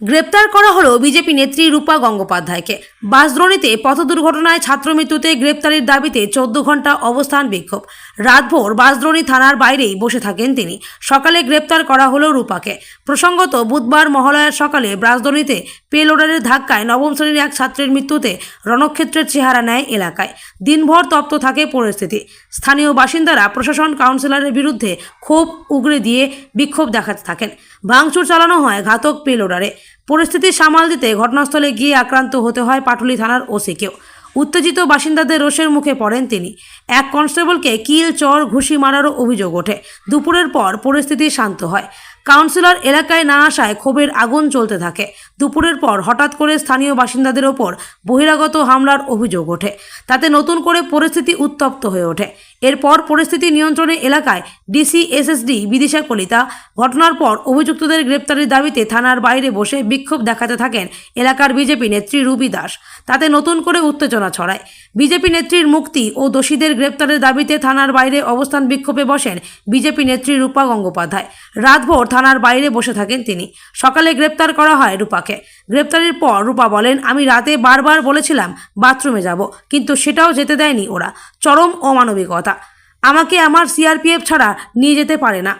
গ্রেপ্তার করা হলো বিজেপি নেত্রী রূপা গঙ্গোপাধ্যায়কে। বাসদ্রোণীতে পথ দুর্ঘটনায় ছাত্র মৃত্যুতে গ্রেপ্তারের দাবিতে চোদ্দ ঘণ্টা অবস্থান বিক্ষোভ। রাতভর বাসদ্রোণী থানার বাইরেই বসে থাকেন তিনি। সকালে গ্রেপ্তার করা হলো রূপাকে। প্রসঙ্গত, বুধবার মহালয়ার সকালে বাসদ্রোণীতে পেলোডারের ধাক্কায় নবম শ্রেণির এক ছাত্রের মৃত্যুতে রণক্ষেত্রের চেহারা নেয় এলাকায়। দিনভর তপ্ত থাকে পরিস্থিতি। স্থানীয় বাসিন্দারা প্রশাসন কাউন্সিলরের বিরুদ্ধে ক্ষোভ উগরে দিয়ে বিক্ষোভ দেখাতে থাকেন। ভাঙচুর চালানো হয় ঘাতক পেলোডারে। পরিস্থিতি সামাল দিতে ঘটনাস্থলে গিয়ে আক্রান্ত হতে হয় পাটুলি থানার ওসিকেও উত্তেজিত বাসিন্দাদের রোষের মুখে পড়েন তিনি। এক কনস্টেবলকে কিল, চর, ঘুষি মারারও অভিযোগ ওঠে। দুপুরের পর পরিস্থিতি শান্ত হয়। কাউন্সিলর এলাকায় না আসায় ক্ষোভের আগুন চলতে থাকে। দুপুরের পর হঠাৎ করে স্থানীয় বাসিন্দাদের ওপর বহিরাগত হামলার অভিযোগ ওঠে। তাতে নতুন করে পরিস্থিতি উত্তপ্ত হয়ে ওঠে। এরপর পরিস্থিতি নিয়ন্ত্রণে এলাকায় ডিসি এসএসডি বিদিশা কলিতা ঘটনার পর অভিযুক্তদের গ্রেপ্তারের দাবিতে থানার বাইরে বসে বিক্ষোভ দেখাতে থাকেন এলাকার বিজেপি নেত্রী রুবি দাস। তাতে নতুন করে উত্তেজনা ছড়ায়। বিজেপি নেত্রীর মুক্তি ও দোষীদের গ্রেপ্তারের দাবিতে থানার বাইরে অবস্থান বিক্ষোভে বসেন বিজেপি নেত্রী রূপা গঙ্গোপাধ্যায়। রাতভর থানার বাইরে বসে থাকেন তিনি। সকালে গ্রেপ্তার করা হয় রূপাকে। গ্রেপ্তারের পর রূপা বলেন, আমি রাতে বারবার বলেছিলাম বাথরুমে যাব, কিন্তু সেটাও যেতে দেয়নি ওরা। চরম অমানবিকতা। আমাকে আমার সিআরপিএফ ছাড়া নিয়ে যেতে পারে না।